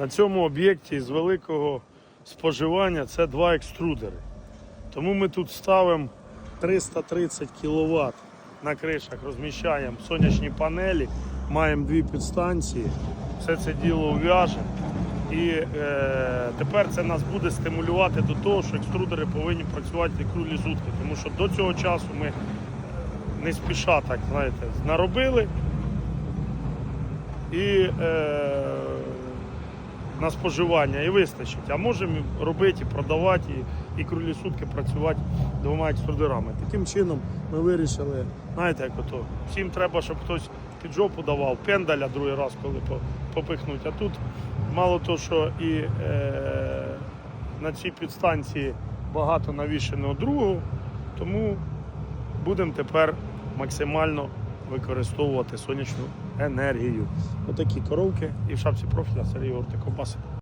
На цьому об'єкті з великого споживання це два екструдери. Тому ми тут ставимо 330 кВт на кришах, розміщаємо сонячні панелі, маємо дві підстанції, все це діло ув'яжемо. І е, тепер це нас буде стимулювати до того, що екструдери повинні працювати круглі сутки. Тому що до цього часу ми не спіша так, знаєте, наробили і е, на споживання і вистачить. А можемо робити, продавати і, і круглі сутки працювати двома екструдерами. Таким чином ми вирішили, знаєте, як ото, всім треба, щоб хтось під жопу давав, пендаля другий раз, коли попихнуть. А тут мало того, що і е, на цій підстанції багато навішеного другого, тому будемо тепер максимально використовувати сонячну енергію. Отакі коровки і в шапці профіля Сергій Орти Ковбаси.